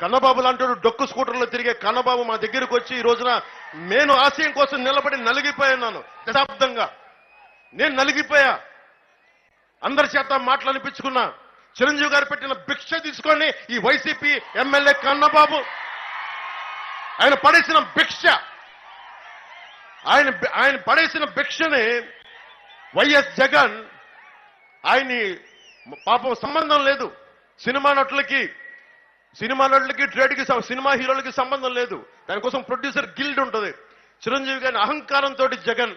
కన్నబాబు లాంటి డొక్కు స్కూటర్లో తిరిగే కన్నబాబు మా దగ్గరికి వచ్చి ఈ రోజున నేను ఆశయం కోసం నిలబడి నలిగిపోయాను దశాబ్దంగా నేను నలిగిపోయా. అందరి చేత మాటలు అనిపించుకున్నా చిరంజీవి గారు పెట్టిన భిక్ష తీసుకొని ఈ వైసీపీ ఎమ్మెల్యే కన్నబాబు. ఆయన పడేసిన భిక్ష. ఆయన ఆయన పడేసిన భిక్షని వైఎస్ జగన్ ఆయన్ని పాపం సంబంధం లేదు. సినిమా నటులకి సినిమా నటులకి ట్రేడ్కి సినిమా హీరోలకి సంబంధం లేదు. దానికోసం ప్రొడ్యూసర్ గిల్డ్ ఉంటుంది. చిరంజీవి గారిని అహంకారంతో జగన్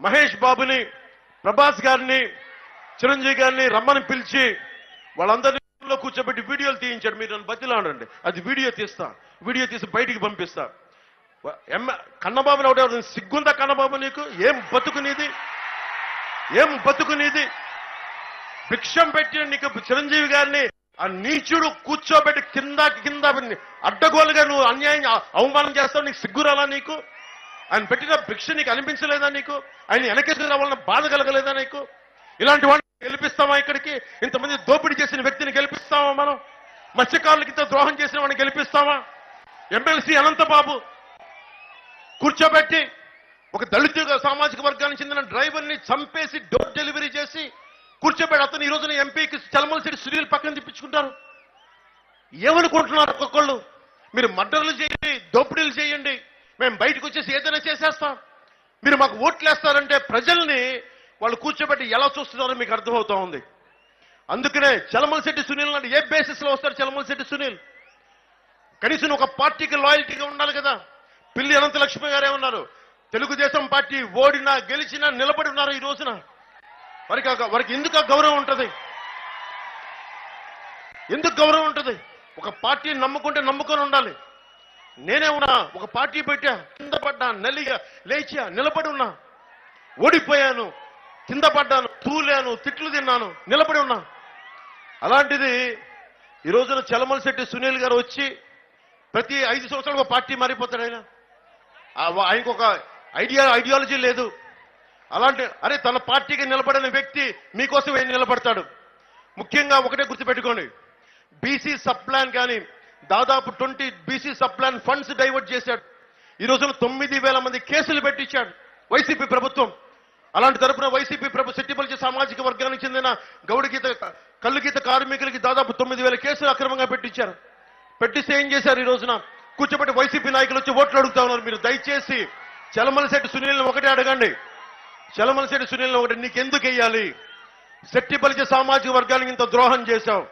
మహేష్ బాబుని ప్రభాస్ గారిని చిరంజీవి గారిని రమ్మని పిలిచి వాళ్ళందరిలో కూర్చోబెట్టి వీడియోలు తీయించాడు. మీరు నన్ను బతిలాడండి అది వీడియో తీస్తా. వీడియో తీసి బయటికి పంపిస్తా. వ- కన్నబాబుని ఒకటే సిగ్గుందా కన్నబాబు నీకు? ఏం బతుకునేది ఏం బతుకునేది భిక్షం పెట్టిన నీకు చిరంజీవి గారిని ఆ నీచుడు కూర్చోబెట్టి కింద కింద అడ్డగోలుగా నువ్వు అన్యాయం అవమానం చేస్తావు నీకు సిగ్గురాలా నీకు? ఆయన పెట్టిన భిక్ష నీకు అనిపించలేదా నీకు? ఆయన వెనకేసిన రావాలన్న బాధ కలగలేదా నీకు? ఇలాంటి వాడిని గెలిపిస్తామా ఇక్కడికి? ఇంతమంది దోపిడీ చేసిన వ్యక్తిని గెలిపిస్తామా మనం? మత్స్యకారులకి ఇంత ద్రోహం చేసిన వాడిని గెలిపిస్తామా ఎమ్మెల్సీ అనంతబాబు కూర్చోబెట్టి ఒక దళిత సామాజిక వర్గానికి చెందిన డ్రైవర్ని చంపేసి డోర్ డెలివరీ చేసి కూర్చోబెట్టి అతను ఈ రోజున ఎంపీకి చలమలసిరి సునీల్ పక్కన తిప్పించుకుంటారు. ఏమనుకుంటున్నారు ఒక్కొక్కళ్ళు? మీరు మర్డర్లు చేయండి దోపిడీలు చేయండి మేము బయటకు వచ్చేసి ఏదైనా చేసేస్తాం. మీరు మాకు ఓట్లు వేస్తారంటే ప్రజల్ని వాళ్ళు కూర్చోబెట్టి ఎలా చూస్తున్నారో మీకు అర్థమవుతా ఉంది. అందుకనే చలమలశెట్టి సునీల్ అంటే ఏ బేసిస్లో వస్తారు చలమలశెట్టి సునీల్? కనీసం ఒక పార్టీకి లాయల్టీగా ఉండాలి కదా. పిల్లి అనంత లక్ష్మి గారే ఉన్నారు తెలుగుదేశం పార్టీ ఓడినా గెలిచినా నిలబడి ఉన్నారు ఈ రోజున. వారికి వారికి ఎందుకు ఆ గౌరవం ఉంటుంది? ఎందుకు గౌరవం ఉంటుంది? ఒక పార్టీని నమ్ముకుంటే నమ్ముకొని ఉండాలి. నేనే ఉన్నా ఒక పార్టీ పెట్టా కింద పడ్డా నల్లిగా లేచా నిలబడి ఉన్నా. ఓడిపోయాను కింద పడ్డాను తూలాను తిట్లు తిన్నాను నిలబడి ఉన్నా. అలాంటిది ఈ రోజున చలమలశెట్టి సునీల్ గారు వచ్చి ప్రతి ఐదు సంవత్సరాలు ఒక పార్టీ మారిపోతాడు ఆయన. వా- ఆయనకు ఒక ఐడియా ఐడియాలజీ లేదు. అలాంటి అరే తన పార్టీకి నిలబడిన వ్యక్తి మీకోసం ఏం నిలబడతాడు. ముఖ్యంగా ఒకటే గుర్తుపెట్టుకోండి. బీసీ సబ్ ప్లాన్ కానీ దాదాపు twenty BC sub plan funds divert చేశాడు. ఈ రోజున తొమ్మిది వేల మంది కేసులు పెట్టించాడు వైసీపీ ప్రభుత్వం. అలాంటి తరపున వైసీపీ ప్రభు సెట్టిపల్లి సామాజిక వర్గానికి చెందిన గౌడ గీత కళ్ళు గీత కార్మికులకి దాదాపు తొమ్మిది వేల కేసులు అక్రమంగా పెట్టించారు. పెట్టిస్తే ఏం చేశారు ఈ రోజున? కూర్చోబెట్టి వైసీపీ నాయకులు వచ్చి ఓట్లు అడుగుతా ఉన్నారు మీరు. దయచేసి చలమలశెట్టి సునీల్ని ఒకటే అడగండి. చలమలశెట్టి సునీల్ ఒకటి నీకెందుకు వెయ్యాలి? శెట్టిపల్లి సామాజిక వర్గానికి ఇంత ద్రోహం చేశావు.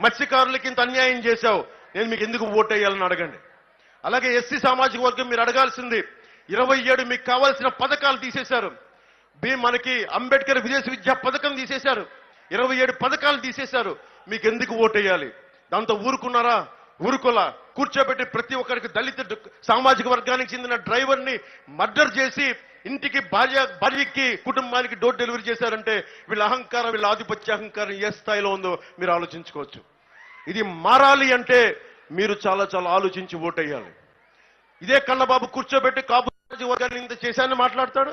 మత్స్యకారులకి ఇంత అన్యాయం చేశావు. నేను మీకు ఎందుకు ఓటు వేయాలని అడగండి. అలాగే ఎస్సీ సామాజిక వర్గం మీరు అడగాల్సింది ఇరవై ఏడు మీకు కావాల్సిన పథకాలు తీసేశారు. బి మనకి అంబేద్కర్ విదేశ విద్యా పథకం తీసేశారు. ఇరవై ఏడు పథకాలు తీసేశారు. మీకు ఎందుకు ఓటేయాలి? దాంతో ఊరుకున్నారా? ఊరుకోలా కూర్చోబెట్టి ప్రతి ఒక్కరికి దళిత సామాజిక వర్గానికి చెందిన డ్రైవర్ని మర్డర్ చేసి ఇంటికి భార్య భార్యకి కుటుంబానికి డోర్ డెలివరీ చేశారంటే వీళ్ళ అహంకారం వీళ్ళ ఆధిపత్య అహంకారం ఏ స్థాయిలో ఉందో మీరు ఆలోచించుకోవచ్చు. ఇది మారాలి అంటే మీరు చాలా చాలా ఆలోచించి ఓటేయాలి. ఇదే కన్నబాబు కూర్చోబెట్టి కాపు వర్గాన్ని ఇంత చేశానని మాట్లాడతాడు?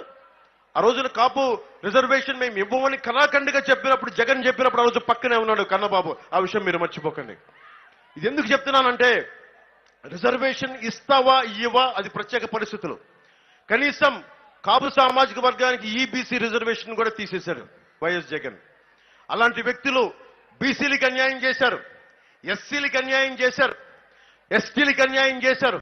ఆ రోజున కాపు రిజర్వేషన్ మేము ఇవ్వమని కళాఖండిగా చెప్పినప్పుడు జగన్ చెప్పినప్పుడు ఆ రోజు పక్కనే ఉన్నాడు కన్నబాబు. ఆ విషయం మీరు మర్చిపోకండి. ఇది ఎందుకు చెప్తున్నానంటే రిజర్వేషన్ ఇస్తావా ఇయ్యవా అది ప్రత్యేక పరిస్థితులు. కనీసం కాపు సామాజిక వర్గానికి ఈబీసీ రిజర్వేషన్ కూడా తీసేశారు వైఎస్ జగన్. అలాంటి వ్యక్తులు బీసీలకు అన్యాయం చేశారు ఎస్సీలకు అన్యాయం చేశారు ఎస్టీలకు అన్యాయం చేశారు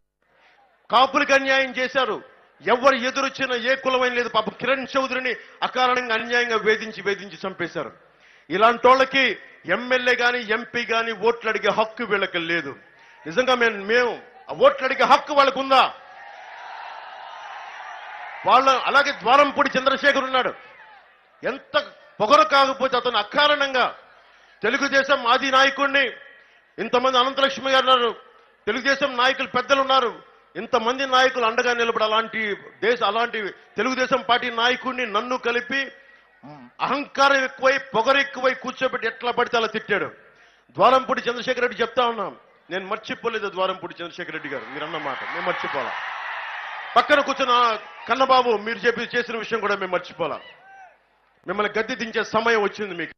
కాపులకు అన్యాయం చేశారు. ఎవరు ఎదురొచ్చినా ఏ కులమైన లేదు. పాప కిరణ్ చౌదరిని అకారణంగా అన్యాయంగా వేధించి వేధించి చంపేశారు. ఇలాంటి వాళ్ళకి ఎమ్మెల్యే కానీ ఎంపీ కానీ ఓట్లు అడిగే హక్కు వీళ్ళకి లేదు. నిజంగా మేము మేము ఓట్లు అడిగే హక్కు వాళ్ళకు ఉందా వాళ్ళ అలాగే ద్వారంపూడి చంద్రశేఖర్ ఉన్నాడు. ఎంత పొగరు కాకపోతే అతను అకారణంగా తెలుగుదేశం ఆది నాయకుడిని ఇంతమంది అనంతలక్ష్మి గారు ఉన్నారు తెలుగుదేశం నాయకులు పెద్దలు ఉన్నారు ఇంతమంది నాయకులు అండగా నిలబడి అలాంటి దేశ అలాంటి తెలుగుదేశం పార్టీ నాయకుడిని నన్ను కలిపి అహంకారం ఎక్కువై పొగరు ఎక్కువై కూర్చోబెట్టి ఎట్లా పడితే అలా తిట్టాడు. ద్వారంపూడి చంద్రశేఖర్ రెడ్డి చెప్తా ఉన్నాం. నేను మర్చిపోలేదు ద్వారంపూడి చంద్రశేఖర రెడ్డి గారు. మీరు అన్న మాట మర్చిపోలా పక్కన కూర్చున్న కన్నబాబు మీరు చెప్పి చేసిన విషయం కూడా మేము మర్చిపోలా మిమ్మల్ని గద్దె దించే సమయం వచ్చింది మీకు.